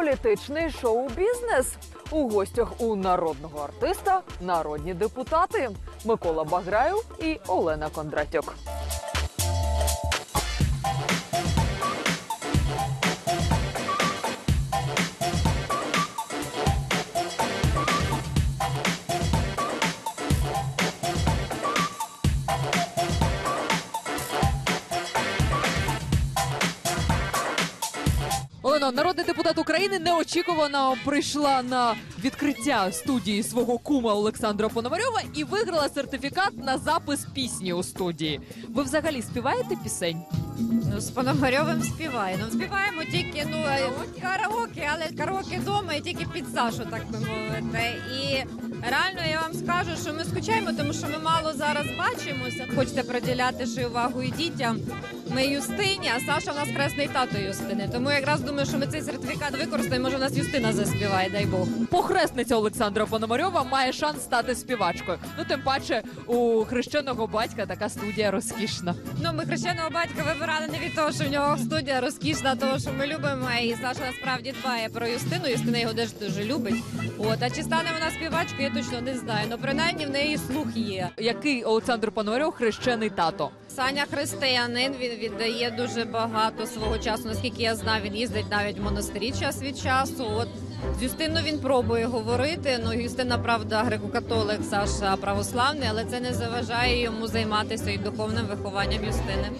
політичний шоу-бізнес. У гостях у народного артиста народні депутати Микола Баграєв і Олена Кондратюк. Олено, народний депутат України неочікувано прийшла на відкриття студії свого кума Олександра Пономарьова і виграла сертифікат на запис пісні у студії. Ви взагалі співаєте пісень? Ну, з Пономарьовим співає. Ну, співаємо тільки ну, е, караоке, але караоке вдома і тільки під Сашу, так би мовити. І реально я вам скажу, що ми скучаємо, тому що ми мало зараз бачимося. Хочете приділяти ще увагу і дітям. Ми Юстині, а Саша в нас кресний тато Юстини. Тому якраз думаю, що ми цей сертифікат використаємо. Може, у нас Юстина заспіває, дай Бог. Похресниця Олександра Пономарьова має шанс стати співачкою. Ну тим паче у хрещеного батька така студія розкішна. Ну, ми хрещеного батька вибирали не від того, що в нього студія розкішна, того, що ми любимо. І Саша насправді дбає про Юстину. Юстина його теж дуже любить. От, а чи стане вона співачкою, я точно не знаю. Ну, принаймні в неї слух є. Який Олександр Пономарьов хрещений тато? Саня християнин, він віддає дуже багато свого часу. Наскільки я знаю, він їздить навіть в монастирі час від часу. От з Юстиною він пробує говорити. Ну Юстина, правда, греко-католик, Саша православний, але це не заважає йому займатися і духовним вихованням Юстини.